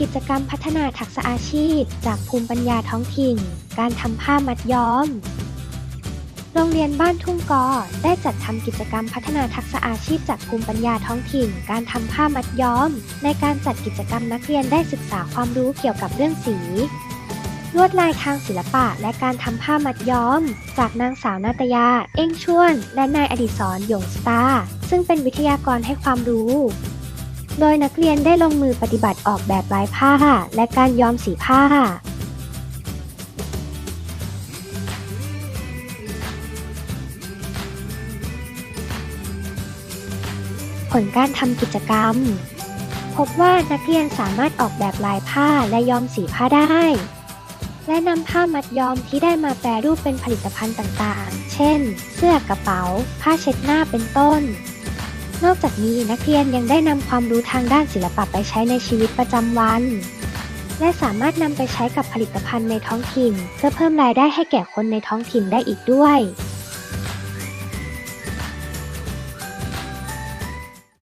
กิจกรรมพัฒนาทักษะอาชีพ จากภูมิปัญญาท้องถิ่น การทำผ้ามัดย้อม โรงเรียนบ้านทุ่งกอ ได้จัดทำกิจกรรมพัฒนาทักษะอาชีพจากภูมิปัญญาท้องถิ่น การทำผ้ามัดย้อม ในการจัดกิจกรรมนักเรียนได้ศึกษาความรู้เกี่ยวกับเรื่องสีลวดลายทางศิลปะและการทำผ้ามัดย้อม จากนางสาวนาตยา เอ้งชวน และนายอดิศรหยงสตา ซึ่งเป็นวิทยากรให้ความรู้ โดยนักเรียนได้ลงมือปฏิบัติออกแบบลายผ้า และการย้อมสีผ้า ผลการทำกิจกรรม พบว่านักเรียนสามารถออกแบบลายผ้าและย้อมสีผ้าได้ และนำผ้ามัดย้อมที่ได้มาแปรรูปเป็นผลิตภัณฑ์ต่างๆ เช่น เสื้อกระเป๋า ผ้าเช็ดหน้าเป็นต้น นอกจากนี้นักเรียนยังได้นำความรู้ทางด้านศิลปะไปใช้ในชีวิตประจำวัน และสามารถนำไปใช้กับผลิตภัณฑ์ในท้องถิ่น เพื่อเพิ่มรายได้ให้แก่คนในท้องถิ่นได้อีกด้วย